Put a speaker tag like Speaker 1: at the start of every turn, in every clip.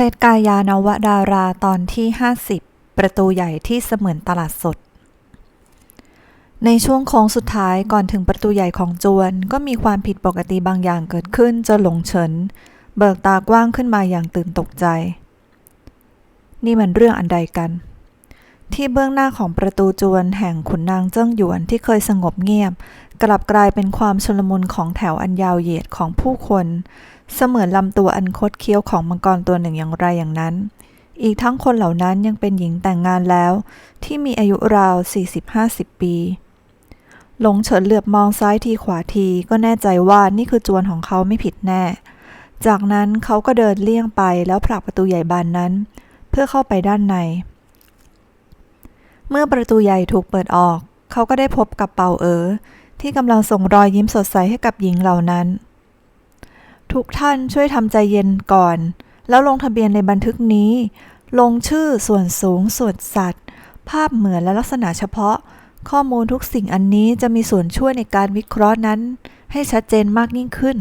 Speaker 1: ล็ดกายานวดาราตอนที่ 50 ประตูใหญ่ที่เสมือนตลาดสด ในช่วงโค้งสุดท้ายก่อนถึงประตูใหญ่ของจวน ก็มีความผิดปกติบางอย่างเกิดขึ้นจนหลงเฉิน เบิกตากว้างขึ้นมาอย่างตื่นตกใจ นี่มันเรื่องอันใดกัน ที่เบื้องหน้าของประตูจวนแห่งขุนนางเจิ้งหยวนที่เคยสงบเงียบ กลับกลายเป็นความชลมุนของแถวอันยาวเหยียดของผู้คน เสมือนลำตัวอันคดเคี้ยวของมังกรตัวหนึ่งอย่างไรอย่างนั้น อีกทั้งคนเหล่านั้นยังเป็นหญิงแต่งงานแล้ว ที่มีอายุราว 40-50 ปี หลงเฉินเหลือบมองซ้ายทีขวาทีก็แน่ใจว่านี่คือจวนของเขาไม่ผิดแน่ จากนั้นเขาก็เดินเลี่ยงไปแล้วผลักประตูใหญ่บานนั้น เพื่อเข้าไปด้านใน เมื่อประตูใหญ่ถูกเปิดออก เขาก็ได้พบกับเปาเอ๋อที่กำลังส่งรอยยิ้มสดใสให้กับหญิงเหล่านั้น ทุกท่านช่วยทำใจเย็นก่อน แล้วลงทะเบียนในบันทึกนี้ ลงชื่อส่วนสูงส่วนสัตว์ ภาพเหมือนและลักษณะเฉพาะ ข้อมูลทุกสิ่งอันนี้จะมีส่วนช่วยในการวิเคราะห์นั้น ให้ชัดเจนมากยิ่งขึ้น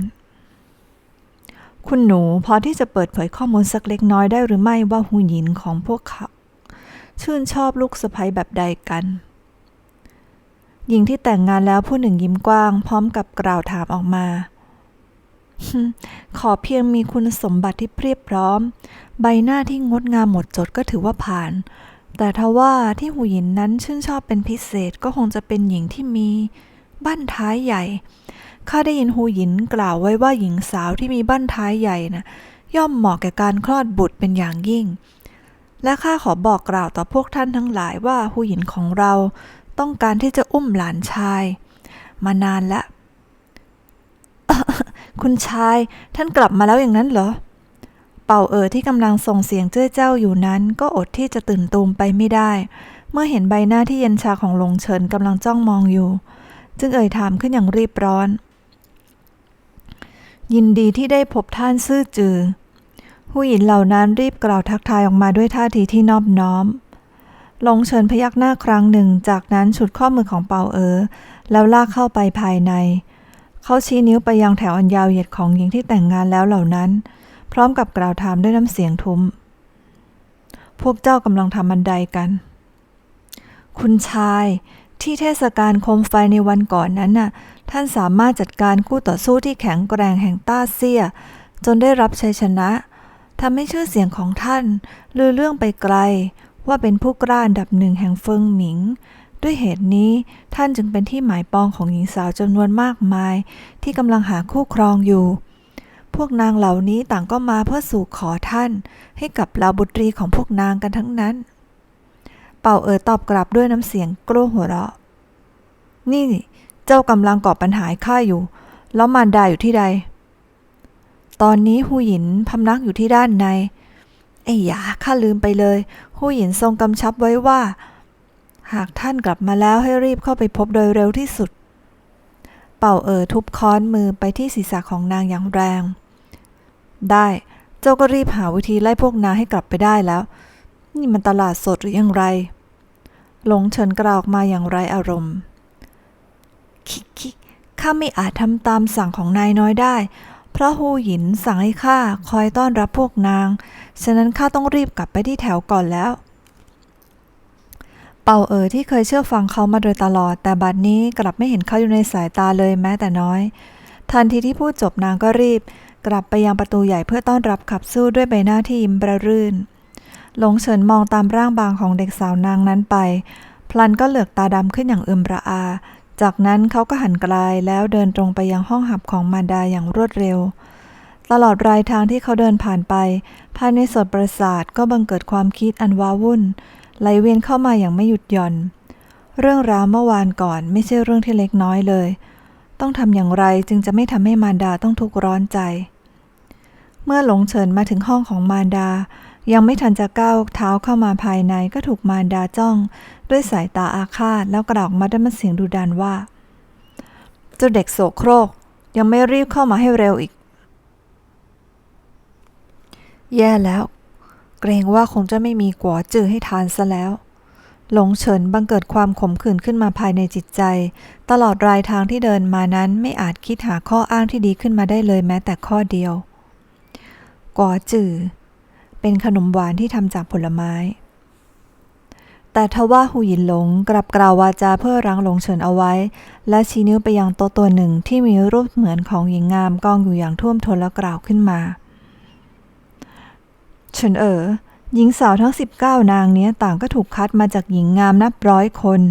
Speaker 1: คุณหนูพอที่จะเปิดเผยข้อมูลสักเล็กน้อยได้หรือไม่ว่าหูหยินของพวกเขาชื่นชอบลูกสะใภ้แบบใดกันหญิงที่แต่งงานแล้วผู้หนึ่งยิ้มกว้าง พร้อมกับกล่าวถามออกมา ขอเพียงมีคุณสมบัติที่เพียบพร้อม ใบหน้าที่งดงามหมดจดก็ถือว่าผ่าน แต่ทว่าที่หูหยินนั้นชื่นชอบเป็นพิเศษก็คงจะเป็นหญิงที่มีบั้นท้ายใหญ่ ข้าได้ยินหูหยินกล่าวไว้ว่าหญิงสาวที่มีบั้นท้ายใหญ่นะย่อมเหมาะแก่การคลอดบุตรเป็นอย่างยิ่ง และข้าขอบอกกล่าวต่อพวกท่านทั้งหลายว่าหูหยินของเราต้องการที่จะอุ้มหลานชาย มานานแล้ว คุณชาย ท่านกลับมาแล้วอย่างนั้นเหรอ เป่าเอ๋อที่กำลังส่งเสียงเจ้ยเจ้าอยู่นั้น ก็อดที่จะตื่นตูมไปไม่ได้ เมื่อเห็นใบหน้าที่เย็นชาของหลงเฉินกำลังจ้องมองอยู่ จึงเอ่ยถามขึ้นอย่างรีบร้อนยินดีที่ได้พบท่านซื่อจือ ผู้หญิงเหล่านั้นรีบกล่าวทักทายออกมาด้วยท่าทีที่นอบน้อม หลงเฉินพยักหน้าครั้งหนึ่ง จากนั้นฉุดข้อมือของเปาเอ๋อแล้วลากเข้าไปภายใน เขาชี้นิ้วไปยังแถวอันยาวเหยียดของหญิงที่แต่งงานแล้วเหล่านั้น พร้อมกับกล่าวถามด้วยน้ำเสียงทุ้ม พวกเจ้ากำลังทำบันไดกัน คุณชายที่เทศกาลโคมไฟในวันก่อนนั้นน่ะ ท่านสามารถจัดการคู่ต่อสู้ที่แข็งแกร่งแห่งต้าเซีย จนได้รับชัยชนะทำให้ชื่อเสียงของท่านลือเรื่องไปไกล ว่าเป็นผู้กล้าอันดับหนึ่งแห่งเฟิงหมิง ด้วยเหตุนี้ท่านจึงเป็นที่หมายปองของหญิงสาวจำนวนมากมาย ที่กำลังหาคู่ครองอยู่ พวกนางเหล่านี้ต่างก็มาเพื่อสู่ขอท่าน ให้กับเหล่าบุตรีของพวกนางกันทั้งนั้น เป่าเอ๋อตอบกลับด้วยน้ำเสียงกลัวหัวเราะ นี่เจ้ากำลังก่อปัญหาข้าอยู่ แล้วมารดาอยู่ที่ใด ตอนนี้หูหยินพำนักอยู่ที่ด้านในไอ้ยาข้าลืมไปเลยหูหยินทรงกำชับไว้ว่า หากท่านกลับมาแล้วให้รีบเข้าไปพบโดยเร็วที่สุด เป่าเอ๋อทุบค้อนมือไปที่ศีรษะของนางอย่างแรง ได้เจ้าก็รีบหาวิธีไล่พวกนางให้กลับไปได้แล้ว นี่มันตลาดสดหรือยังไร หลงเฉินกล่าวออกมาอย่างไรอารมณ์ คิคิข้าไม่อาจทำตามสั่งของนายน้อยได้ เพราะฮูหยินสั่งให้ข้าคอยต้อนรับพวกนาง ฉะนั้นข้าต้องรีบกลับไปที่แถวก่อนแล้ว เป่าเอ๋อที่เคยเชื่อฟังเขามาโดยตลอด แต่บัดนี้กลับไม่เห็นเขาอยู่ในสายตาเลยแม้แต่น้อย ทันทีที่พูดจบนางก็รีบ กลับไปยังประตูใหญ่เพื่อต้อนรับขับสู้ด้วยใบหน้าที่ยิ้มประรื่น หลงเฉินมองตามร่างบางของเด็กสาวนางนั้นไป พลันก็เหลือกตาดำขึ้นอย่างเอิมระอา จากนั้นเขาก็หันกลายแล้วเดินตรงไปยังห้องหับของมารดาอย่างรวดเร็วตลอดรายทางที่เขาเดินผ่านไป ภายในสดประสาทก็บังเกิดความคิดอันว้าวุ่น ไหลเวียนเข้ามาอย่างไม่หยุดหย่อน เรื่องราวเมื่อวานก่อนไม่ใช่เรื่องที่เล็กน้อยเลย ต้องทำอย่างไรจึงจะไม่ทำให้มารดาต้องทุกข์ร้อนใจ เมื่อหลงเฉินมาถึงห้องของมารดา ยังไม่ทันจะก้าวเท้าเข้ามาภายในก็ถูกมารดาจ้อง ด้วยสายตาอาฆาตแล้วกระดอกมาด้วยมันเสียงดุดันว่าเจ้าเด็กโสโครกยังไม่รีบเข้ามาให้เร็วอีก แย่แล้ว เกรงว่าคงจะไม่มีกัวจือให้ทานซะแล้ว หลงเฉินบังเกิดความขมขื่นขึ้นมาภายในจิตใจ ตลอดรายทางที่เดินมานั้นไม่อาจคิดหาข้ออ้างที่ดีขึ้นมาได้เลยแม้แต่ข้อเดียวกัวจือเป็นขนมหวานที่ทำจากผลไม้ แต่ทว่าหูหยินหลงกลับกล่าววาจาเพื่อรั้งหลงเฉินเอาไว้ และชี้นิ้วไปยังโต๊ะตัวหนึ่งที่มีรูปเหมือนของหญิงงามกองอยู่อย่างท่วมท้นแล้วกล่าวขึ้นมา เฉินเอ๋อหญิงสาวทั้ง 19 นางเนี้ยต่างก็ถูกคัดมาจากหญิงงามนับร้อยคน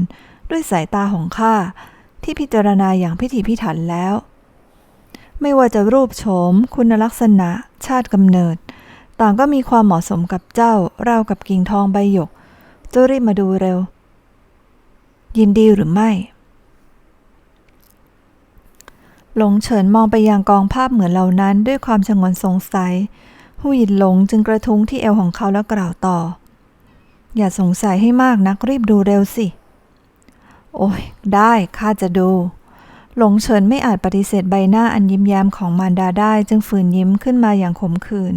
Speaker 1: ด้วยสายตาของข้าที่พิจารณาอย่างพิถีพิถันแล้ว ไม่ว่าจะรูปโฉม คุณลักษณะ ชาติกำเนิด ต่างก็มีความเหมาะสมกับเจ้าราวกับกิ่งทองใบหยกเจ้ารีบมาดูเร็ว ยินดีหรือไม่หลงเฉินมองไปยังกองภาพเหมือนเหล่านั้นด้วยความชงนสงสัย หูหยินหลงจึงกระทุ้งที่เอวของเขาแล้วกล่าวต่อ อย่าสงสัยให้มากนักรีบดูเร็วสิ โอ้ย ได้ข้าจะดู หลงเฉินไม่อาจปฏิเสธใบหน้าอันยิ้มแย้มของมารดาได้จึงฝืนยิ้มขึ้นมาอย่างขมขื่น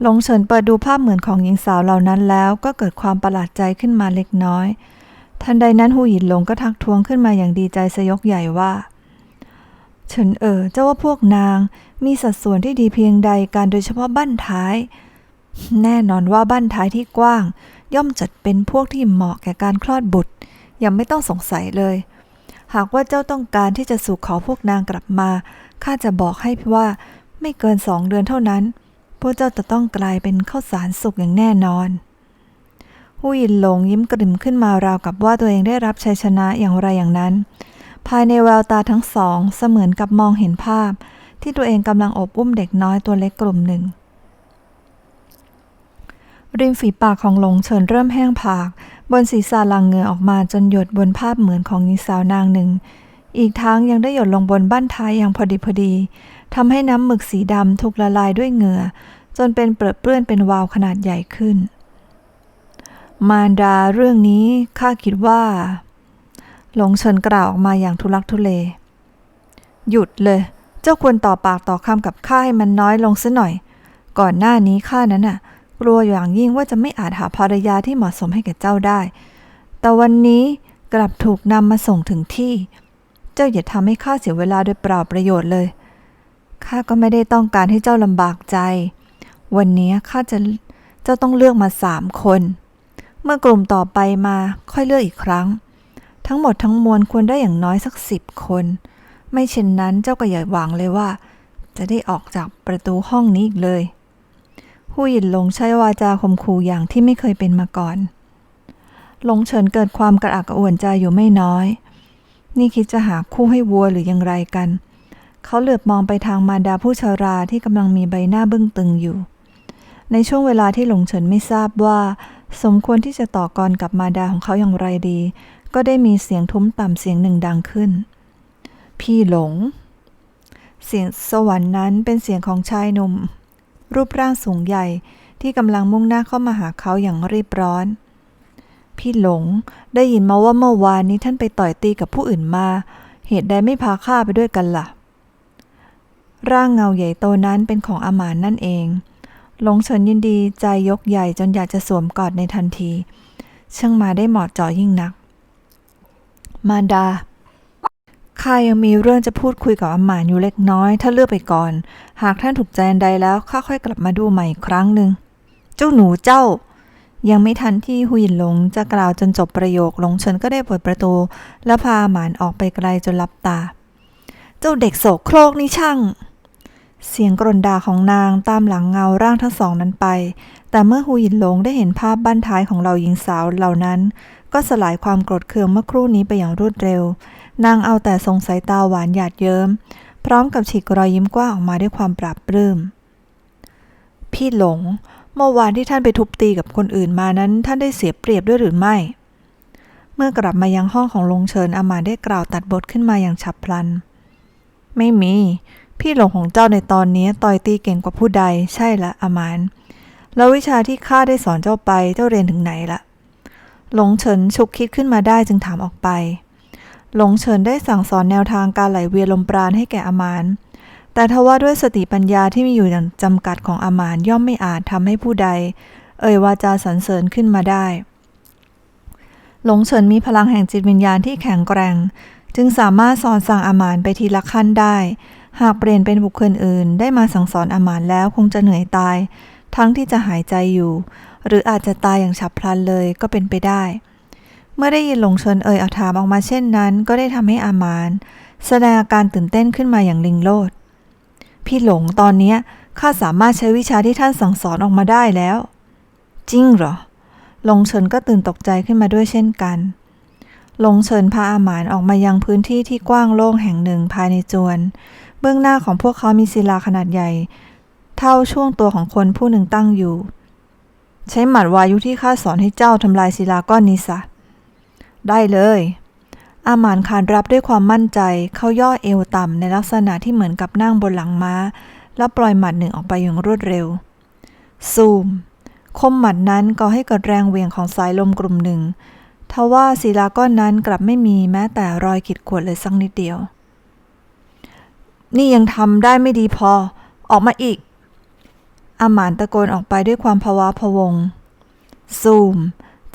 Speaker 1: หลงเฉินเปิดดูภาพเหมือนของหญิงสาวเหล่านั้นแล้วก็เกิดความประหลาดใจขึ้นมาเล็กน้อย ทันใดนั้นหูหยินหลงก็ทักท้วงขึ้นมาอย่างดีใจสยกใหญ่ว่าเฉินเอ๋อเจ้าว่าพวกนาง มีสัดส่วนที่ดีเพียงใดการโดยเฉพาะบั้นท้าย แน่นอนว่าบั้นท้ายที่กว้าง ย่อมจัดเป็นพวกที่เหมาะแก่การคลอดบุตรยังไม่ต้องสงสัยเลย หากว่าเจ้าต้องการที่จะสู่ขอพวกนางกลับมาข้าจะบอกให้ว่าไม่เกินสองเดือนเท่านั้น พวกเจ้าจะต้องกลายเป็นข้าวสารสุกอย่างแน่นอนหูยินหลงยิ้มกริ่มขึ้นมาราวกับว่าตัวเองได้รับชัยชนะอย่างไรอย่างนั้น ภายในแววตาทั้งสองเสมือนกับมองเห็นภาพ ที่ตัวเองกำลังอบอุ้มเด็กน้อยตัวเล็กกลุ่มหนึ่ง ริมฝีปากของหลงเฉินเริ่มแห้งผาก บนศีรษะลังเหงื่อออกมาจนหยดบนภาพเหมือนของหญิงสาวนางหนึ่ง อีกทั้งยังได้หยดลงบนบั้นท้ายอย่างพอดีพอดีทำให้น้ำหมึกสีดำถูกละลายด้วยเหงื่อ จนเป็นเปรอะเปื้อนเป็นวาวขนาดใหญ่ขึ้น มารดาเรื่องนี้ข้าคิดว่า หลงเฉินกล่าวออกมาอย่างทุลักทุเล หยุดเลย เจ้าควรต่อปากต่อคำกับข้าให้มันน้อยลงซะหน่อย ก่อนหน้านี้ข้านั้นน่ะ กลัวอย่างยิ่งว่าจะไม่อาจหาภรรยาที่เหมาะสมให้แก่เจ้าได้ แต่วันนี้กลับถูกนำมาส่งถึงที่ เจ้าอย่าทำให้ข้าเสียเวลาโดยเปล่าประโยชน์เลยข้าก็ไม่ได้ต้องการให้เจ้าลำบากใจ วันนี้ข้าจะเจ้าต้องเลือกมาสามคน เมื่อกลุ่มต่อไปมาค่อยเลือกอีกครั้ง ทั้งหมดทั้งมวลควรได้อย่างน้อยสักสิบคน ไม่เช่นนั้นเจ้าก็อย่าหวังเลยว่า จะได้ออกจากประตูห้องนี้อีกเลยหู้หยินหลงใช้วาจาข่มขู่อย่างที่ไม่เคยเป็นมาก่อน หลงเฉินเกิดความกระอักกระอ่วนใจอยู่ไม่น้อย นี่คิดจะหาคู่ให้วัวหรือยังไรกัน เขาเหลือบมองไปทางมารดาผู้ชาราที่กำลังมีใบหน้าบึ้งตึงอยู่ ในช่วงเวลาที่หลงเฉินไม่ทราบว่า สมควรที่จะต่อกรกับมารดาของเขาอย่างไรดี ก็ได้มีเสียงทุ้มต่ำเสียงหนึ่งดังขึ้น พี่หลง เสียงสวรรค์นั้นเป็นเสียงของชายหนุ่ม รูปร่างสูงใหญ่ที่กำลังมุ่งหน้าเข้ามาหาเขาอย่างรีบร้อน พี่หลงได้ยินมาว่าเมื่อวานนี้ท่านไปต่อยตีกับผู้อื่นมา เหตุใดไม่พาข้าไปด้วยกันละ่ะ ร่างเงาใหญ่โตนั้นเป็นของอาหมานนั่นเอง หลงเฉินยินดีใจยกใหญ่จนอยากจะสวมกอดในทันที ช่างมาได้เหมาะเจาะยิ่งนัก มารดา ข้ายังมีเรื่องจะพูดคุยกับอาหมานอยู่เล็กน้อย ถ้าเลือกไปก่อน หากท่านถูกใจนใดแล้วข้าค่อยกลับมาดูใหม่อีกครั้งหนึ่ง เจ้าหนูเจ้า ยังไม่ทันที่หุยินหลงจะกล่าวจนจบประโยคหลงเฉินก็ได้เปิดประตู และพาหมานออกไปไกลจนลับตา เจ้าเด็กโสโครกนี่ช่าง เสียงกรนด่าของนางตามหลังเงาร่างทั้งสองนั้นไป แต่เมื่อฮูหยินหลงได้เห็นภาพบ้านท้ายของเราหญิงสาวเหล่านั้น ก็สลายความโกรธเคืองเมื่อครู่นี้ไปอย่างรวดเร็ว นางเอาแต่ทรงสายตาหวานหยาดเยิ้ม พร้อมกับฉีกรอยยิ้มกว้างออกมาด้วยความปราบปลื้ม พี่หลง เมื่อวานที่ท่านไปทุบตีกับคนอื่นมานั้น ท่านได้เสียเปรียบด้วยหรือไม่ เมื่อกลับมายังห้องของลงเชิญอามาได้กล่าวตัดบทขึ้นมาอย่างฉับพลัน ไม่มี พี่หลงของเจ้าในตอนนี้ต่อยตีเก่งกว่าผู้ใด ใช่ละอามานแล้ววิชาที่ข้าได้สอนเจ้าไปเจ้าเรียนถึงไหนละหลงเฉินฉุกคิดขึ้นมาได้จึงถามออกไป หลงเฉินได้สั่งสอนแนวทางการไหลเวียนลมปราณให้แก่อามาน แต่ทว่าด้วยสติปัญญาที่มีอยู่อย่างจำกัดของอามานย่อมไม่อาจทำให้ผู้ใด เอ่ยวาจาสรรเสริญขึ้นมาได้ หลงเฉินมีพลังแห่งจิตวิญญาณที่แข็งแกร่ง จึงสามารถสอนสั่งอามานไปทีละขั้นได้ หากเปลี่ยนเป็นบุคคลอื่น ได้มาสั่งสอนอามานแล้วคงจะเหนื่อยตาย ทั้งที่จะหายใจอยู่ หรืออาจจะตายอย่างฉับพลันเลยก็เป็นไปได้ มื่อได้ยินหลงเชิญเอ่ยเอาถามออกมาเช่นนั้น ก็ได้ทำให้อามาน แสดงอาการตื่นเต้นขึ้นมาอย่างลิงโลด พี่หลงตอนเนี้ข้าสามารถใช้วิชาที่ท่านสั่งสอนออกมาได้แล้ว จริงเหรอหลงเฉินก็ตื่นตกใจขึ้นมาด้วยเช่นกันหลงเฉินพาอาหมานออกมายังพื้นที่ที่กว้างโล่งแห่งหนึ่งภายในจวน เบื้องหน้าของพวกเขามีศิลาขนาดใหญ่ เท่าช่วงตัวของคนผู้หนึ่งตั้งอยู่ ใช้หมัดวายุที่ข้าสอนให้เจ้าทำลายศิลาก้อนนี้ซะ ได้เลย อาหมานขานรับด้วยความมั่นใจ เขาย่อเอวต่ำในลักษณะที่เหมือนกับนั่งบนหลังม้า แล้วปล่อยหมัดหนึ่งออกไปอย่างรวดเร็ว ซูม คมหมัดนั้นก่อให้เกิดแรงเวียงของสายลมกลุ่มหนึ่งทว่าศิลาก้อนนั้นกลับไม่มีแม้แต่รอยขีดข่วนเลยสักนิดเดียว นี่ยังทำได้ไม่ดีพอ ออกมาอีก อาหมานตะโกนออกไปด้วยความภาวะพวง ซูม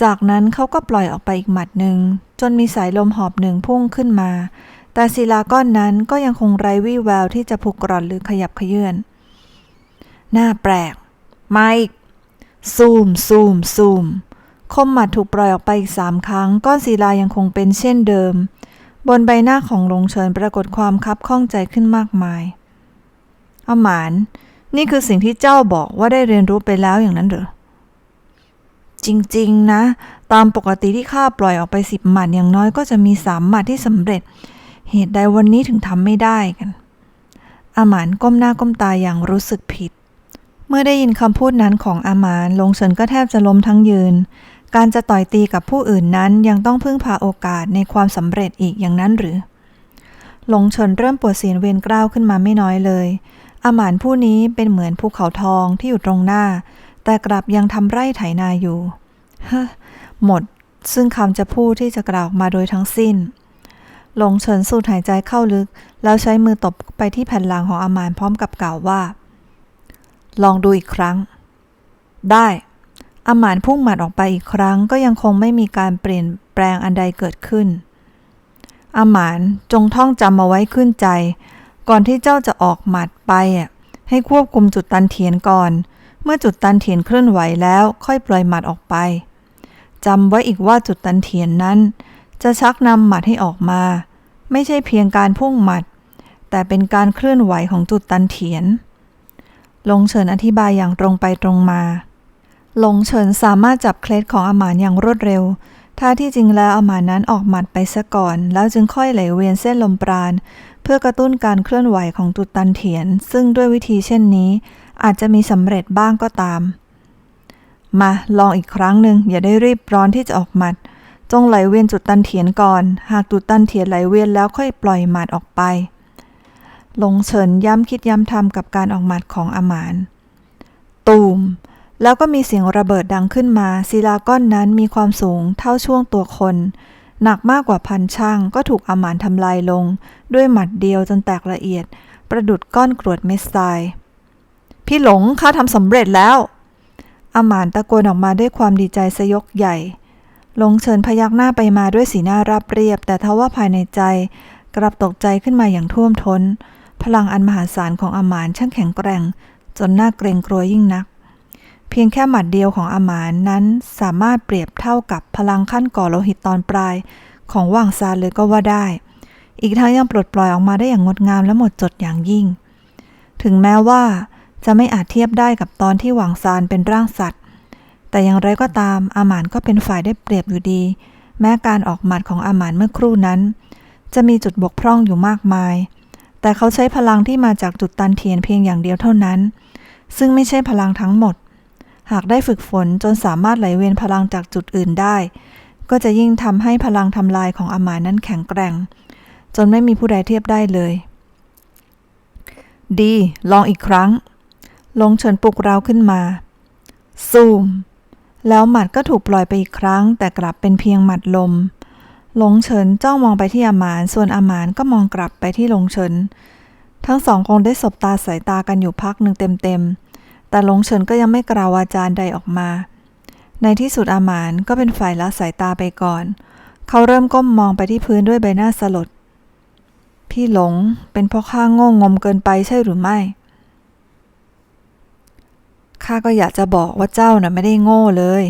Speaker 1: จากนั้นเขาก็ปล่อยออกไปอีกหมัดหนึ่ง จนมีสายลมหอบหนึ่งพุ่งขึ้นมา แต่ศิลาก้อนนั้นก็ยังคงไร้วี่แววที่จะผุกร่อนหรือขยับเขยื่อนน่าแปลกมาอีกซูมซูมซูมคมหมัดถูกปล่อยออกไปอีกสามครั้ง ก้อนศิลายังคงเป็นเช่นเดิม บนใบหน้าของหลงเฉินปรากฏความคับข้องใจขึ้นมากมายอาหมาน นี่คือสิ่งที่เจ้าบอกว่าได้เรียนรู้ไปแล้วอย่างนั้นเหรอ จริงๆนะ ตามปกติที่ข้าปล่อยออกไปสิบหมัดอย่างน้อยก็จะมีสามหมัดที่สำเร็จ เหตุใดวันนี้ถึงทำไม่ได้กันอาหมานก้มหน้าก้มตาอย่างรู้สึกผิด เมื่อได้ยินคำพูดนั้นของอาหมานลงเฉินก็แทบจะล้มทั้งยืน การจะต่อยตีกับผู้อื่นนั้นยังต้องพึ่งพาโอกาสในความสำเร็จอีกอย่างนั้นหรือ หลงเฉินเริ่มปวดเสียนเวียนกล้าวขึ้นมาไม่น้อยเลยอาหมานผู้นี้เป็นเหมือนภูเขาทองที่อยู่ตรงหน้า แต่กลับยังทำไร่ไถนาอยู่เฮ้อหมด ซึ่งคำจะพูดที่จะกล่าวออกมาโดยทั้งสิ้น หลงเฉินสูดหายใจเข้าลึก แล้วใช้มือตบไปที่แผ่นหลังของอามานพร้อมกับกล่าวว่า ลองดูอีกครั้ง ได้อามานพุ่งหมัดออกไปอีกครั้ง ก็ยังคงไม่มีการเปลี่ยนแปลงอันใดเกิดขึ้นอาหมานจงท่องจำมาไว้ขึ้นใจ ก่อนที่เจ้าจะออกหมัดไปอะให้ควบคุมจุดตันเทียนก่อน มื่อจุดตันเทียนเคลื่อนไหวแล้วค่อยปล่อยหมัดออกไปจำไว้อีกว่าจุดตันเทียนนั้น จะชักนำหมัดให้ออกมา ไม่ใช่เพียงการพุ่งหมัด แต่เป็นการเคลื่อนไหวของจุดตันเทียนลงเฉินอธิบายอย่างตรงไปตรงมาหลงเฉินสามารถจับเคล็ดของอามานอย่างรวดเร็ว ถ้าที่จริงแล้วอามานนั้นออกหมัดไปซะก่อน แล้วจึงค่อยไหลเวียนเส้นลมปราณ เพื่อกระตุ้นการเคลื่อนไหวของจุดตันเทียน ซึ่งด้วยวิธีเช่นนี้ อาจจะมีสำเร็จบ้างก็ตาม มาลองอีกครั้งหนึ่งอย่าได้รีบร้อนที่จะออกหมัด จงไหลเวียนจุดตันเทียนก่อน หากจุดตันเทียนไหลเวียนแล้วค่อยปล่อยหมัดออกไปหลงเฉินย้ำคิดย้ำทำกับการออกหมัดของอามาน ตูม แล้วก็มีเสียงระเบิดดังขึ้นมาศิลาก้อนนั้นมีความสูงเท่าช่วงตัวคนหนักมากกว่าพันช่างก็ถูกอามานทำลายลง ด้วยหมัดเดียวจนแตกละเอียด ประดุดก้อนกรวดเม็ดทราย พี่หลงข้าทำสำเร็จแล้วอามานตะโกนออกมาด้วยความดีใจสยกใหญ่ หลงเชิญพยักหน้าไปมาด้วยสีหน้าราบเรียบ แต่ทว่าภายในใจ กลับตกใจขึ้นมาอย่างท่วมท้น พลังอันมหาศาลของอามานช่างแข็งแกร่ง จนน่าเกรงกลัวยิ่งนัก เพียงแค่หมัดเดียวของอามานนั้นสามารถเปรียบเท่ากับพลังขั้นก่อโลหิตตอนปลาย ของว่างซานเลยก็ว่าได้ อีกทั้งยังปลดปล่อยออกมาได้อย่างงดงามและหมดจดอย่างยิ่ง ถึงแม้ว่า จะไม่อาจเทียบได้กับตอนที่หวังซานเป็นร่างสัตว์ แต่อย่างไรก็ตามอาหมานก็เป็นฝ่ายได้เปรียบอยู่ดี แม้การออกหมัดของอาหมานเมื่อครู่นั้น จะมีจุดบกพร่องอยู่มากมาย แต่เขาใช้พลังที่มาจากจุดตันเทียนเพียงอย่างเดียวเท่านั้น ซึ่งไม่ใช่พลังทั้งหมด หากได้ฝึกฝนจนสามารถไหลเวียนพลังจากจุดอื่นได้ ก็จะยิ่งทำให้พลังทำลายของอาหมานนั้นแข็งแกร่ง จนไม่มีผู้ใดเทียบได้เลย ดี ลองอีกครั้ง ลงเฉินปลุกเราขึ้นมา ซูม แล้วหมัดก็ถูกปล่อยไปอีกครั้ง แต่กลับเป็นเพียงหมัดลม หลงเฉินจ้องมองไปที่อามาน ส่วนอามานก็มองกลับไปที่หลงเฉิน ทั้งสองคงได้สบตาสายตากันอยู่พักหนึ่งเต็มๆ แต่หลงเฉินก็ยังไม่กล่าววาจาใดออกมา ในที่สุดอามานก็เป็นฝ่ายละสายตาไปก่อน เขาเริ่มก้มมองไปที่พื้นด้วยใบหน้าสลด พี่หลง เป็นเพราะข้าโง่งมเกินไปใช่หรือไม่ ข้าก็อยากจะบอกว่าเจ้าน่ะไม่ได้โง่เลย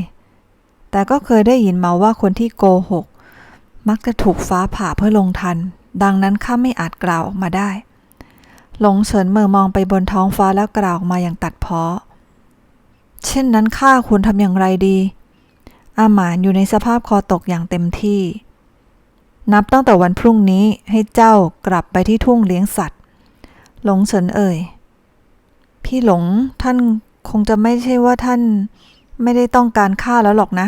Speaker 1: แต่ก็เคยได้ยินมาว่าคนที่โกหก มักจะถูกฟ้าผ่าเพื่อลงทัน ดังนั้นข้าไม่อาจกล่าวออกมาได้ หลงเฉินเมื่อมองไปบนท้องฟ้าแล้วกล่าวออกมาอย่างตัดเพ้อเช่นนั้นข้าควรทำอย่างไรดี อาหมานอยู่ในสภาพคอตกอย่างเต็มที่ นับตั้งแต่วันพรุ่งนี้ให้เจ้ากลับไปที่ทุ่งเลี้ยงสัตว์ หลงเฉินเอ่ยพี่หลงท่าน คงจะไม่ใช่ว่าท่านไม่ได้ต้องการข้าแล้วหรอกนะ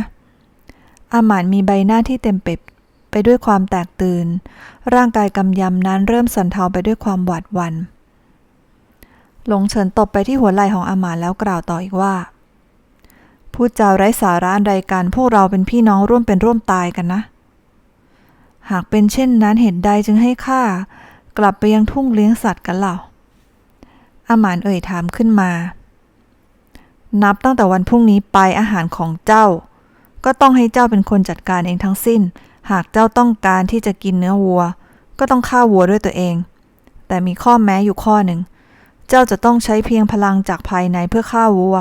Speaker 1: อาหมานมีใบหน้าที่เต็มเปบไปด้วยความแตกตื่น ร่างกายกำยำนั้นเริ่มสั่นเทาไปด้วยความหวาดหวัน่นหลงเฉินตบไปที่หัวไหล่ของอาหมานแล้วกล่าวต่ออีกว่า พูดจาไร้สาระอันใดกันพวกเราเป็นพี่น้องร่วมเป็นร่วมตายกันนะ หากเป็นเช่นนั้นเหตุใดจึงให้ข้ากลับไปยังทุ่งเลี้ยงสัตว์กันเล่าอาหมานเอ่ยถามขึ้นมา นับตั้งแต่วันพรุ่งนี้ไปอาหารของเจ้า ก็ต้องให้เจ้าเป็นคนจัดการเองทั้งสิ้น หากเจ้าต้องการที่จะกินเนื้อวัว ก็ต้องฆ่าวัวด้วยตัวเอง แต่มีข้อแม้อยู่ข้อหนึ่ง เจ้าจะต้องใช้เพียงพลังจากภายในเพื่อฆ่าวัว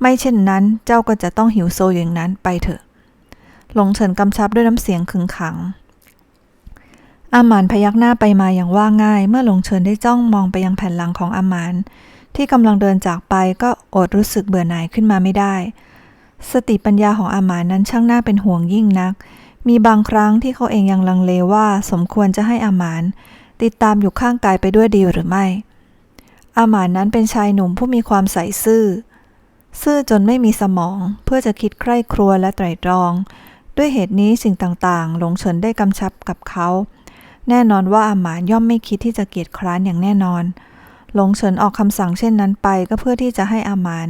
Speaker 1: ไม่เช่นนั้นเจ้าก็จะต้องหิวโซอย่างนั้นไปเถอะ หลงเฉินกำชับด้วยน้ำเสียงขึงขัง อามานพยักหน้าไปมาอย่างว่าง่าย เมื่อหลงเฉินได้จ้องมองไปยังแผ่นหลังของอามาน ที่กำลังเดินจากไปก็อดรู้สึกเบื่อหน่ายขึ้นมาไม่ได้ สติปัญญาของอาหมานั้นช่างน่าเป็นห่วงยิ่งนัก มีบางครั้งที่เขาเองยังลังเลว่าสมควรจะให้อาหมานติดตามอยู่ข้างกายไปด้วยดีหรือไม่ อาหมานนั้นเป็นชายหนุ่มผู้มีความใสซื่อ ซื่อจนไม่มีสมองเพื่อจะคิดใคร่ครัวและไตร่ตรอง ด้วยเหตุนี้สิ่งต่างๆ หลงเฉินได้กำชับกับเขา แน่นอนว่าอาหมานย่อมไม่คิดที่จะเกียจคร้านอย่างแน่นอน หลงเฉินออกคำสั่งเช่นนั้นไปก็เพื่อที่จะให้อาหมาน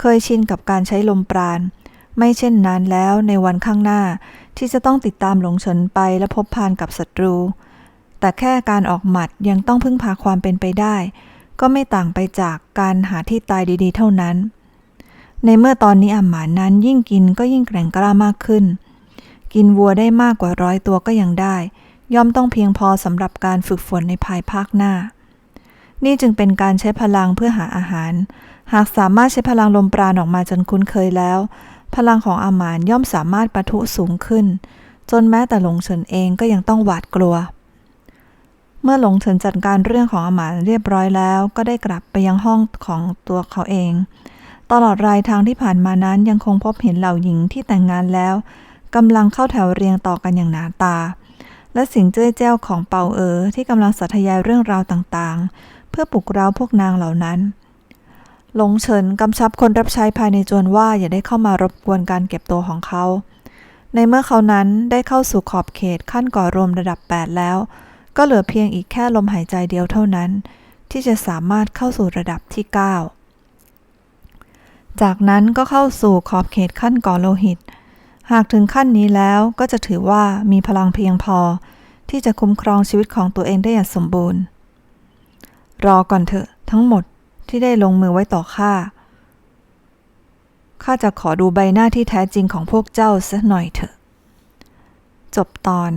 Speaker 1: เคยชินกับการใช้ลมปราณ ไม่เช่นนั้นแล้วในวันข้างหน้า ที่จะต้องติดตามหลงเฉินไปและพบพานกับศัตรู แต่แค่การออกหมัดยังต้องพึ่งพาความเป็นไปได้ ก็ไม่ต่างไปจากการหาที่ตายดีๆ เท่านั้น ในเมื่อตอนนี้อาหมานนั้นยิ่งกินก็ยิ่งแกร่งกล้ามากขึ้น กินวัวได้มากกว่าร้อยตัวก็ยังได้ ย่อมต้องเพียงพอสำหรับการฝึกฝนในภายภาคหน้า นี่จึงเป็นการใช้พลังเพื่อหาอาหาร หากสามารถใช้พลังลมปราณออกมาจนคุ้นเคยแล้ว พลังของอามานย่อมสามารถปะทุสูงขึ้น จนแม้แต่หลงเฉินเองก็ยังต้องหวาดกลัว เมื่อหลงเฉินจัดการเรื่องของอามานเรียบร้อยแล้ว ก็ได้กลับไปยังห้องของตัวเขาเอง ตลอดรายทางที่ผ่านมานั้นยังคงพบเห็นเหล่าหญิงที่แต่งงานแล้วกำลังเข้าแถวเรียงต่อกันอย่างหนาตา และสิ่งเจ้ยแจ้วของเปาเอ๋อที่กำลังสาธยายเรื่องราวต่างๆ เพื่อปลุกเร้าพวกนางเหล่านั้น หลงเฉินกำชับคนรับใช้ภายในจวนว่าอย่าได้เข้ามารบกวนการเก็บตัวของเขา ในเมื่อเขานั้นได้เข้าสู่ขอบเขตขั้นก่อรวมระดับ 8 แล้ว ก็เหลือเพียงอีกแค่ลมหายใจเดียวเท่านั้น ที่จะสามารถเข้าสู่ระดับที่ 9 จากนั้นก็เข้าสู่ขอบเขตขั้นก่อโลหิต หากถึงขั้นนี้แล้วก็จะถือว่ามีพลังเพียงพอที่จะคุ้มครองชีวิตของตัวเองได้อย่างสมบูรณ์ รอก่อนเถอะทั้งหมดที่ได้ลงมือไว้ต่อข้า ข้าจะขอดูใบหน้าที่แท้จริงของพวกเจ้าสักหน่อยเถอะ จบตอน